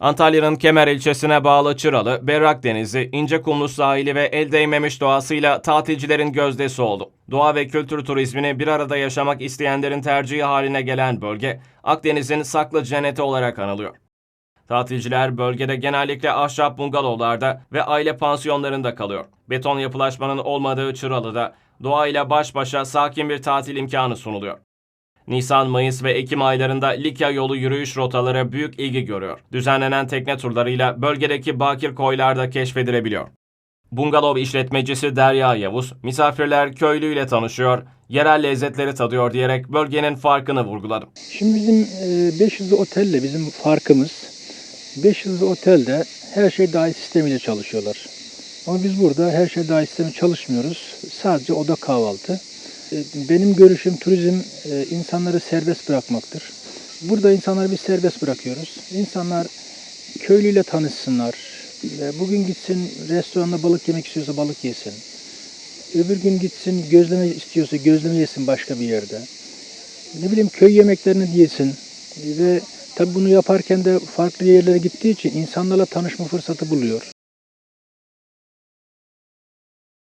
Antalya'nın Kemer ilçesine bağlı Çıralı, Berrak Denizi, İncekumlu sahili ve el değmemiş doğasıyla tatilcilerin gözdesi oldu. Doğa ve kültür turizmini bir arada yaşamak isteyenlerin tercihi haline gelen bölge, Akdeniz'in saklı cenneti olarak anılıyor. Tatilciler bölgede genellikle ahşap bungalovlarda ve aile pansiyonlarında kalıyor. Beton yapılaşmanın olmadığı Çıralı'da doğayla baş başa sakin bir tatil imkanı sunuluyor. Nisan, Mayıs ve Ekim aylarında Likya yolu yürüyüş rotaları büyük ilgi görüyor. Düzenlenen tekne turlarıyla bölgedeki bakir koylarda keşfedilebiliyor. Bungalov işletmecisi Derya Yavuz, misafirler köylüyle tanışıyor, yerel lezzetleri tadıyor diyerek bölgenin farkını vurguladı. Şimdi bizim e, 5 yıldızlı otelle bizim farkımız 5 yıldızlı otelde her şey dahil sistemiyle çalışıyorlar. Ama biz burada her şey dahil sistemi çalışmıyoruz. Sadece oda kahvaltı. E, Benim görüşüm turizm e, insanları serbest bırakmaktır. Burada insanları biz serbest bırakıyoruz. İnsanlar köylüyle tanışsınlar. E, Bugün gitsin restoranda balık yemek istiyorsa balık yesin. Öbür gün gitsin gözleme istiyorsa gözleme yesin başka bir yerde ne bileyim köy yemeklerini yesin ve tabi bunu yaparken de farklı yerlere gittiği için insanlarla tanışma fırsatı buluyor.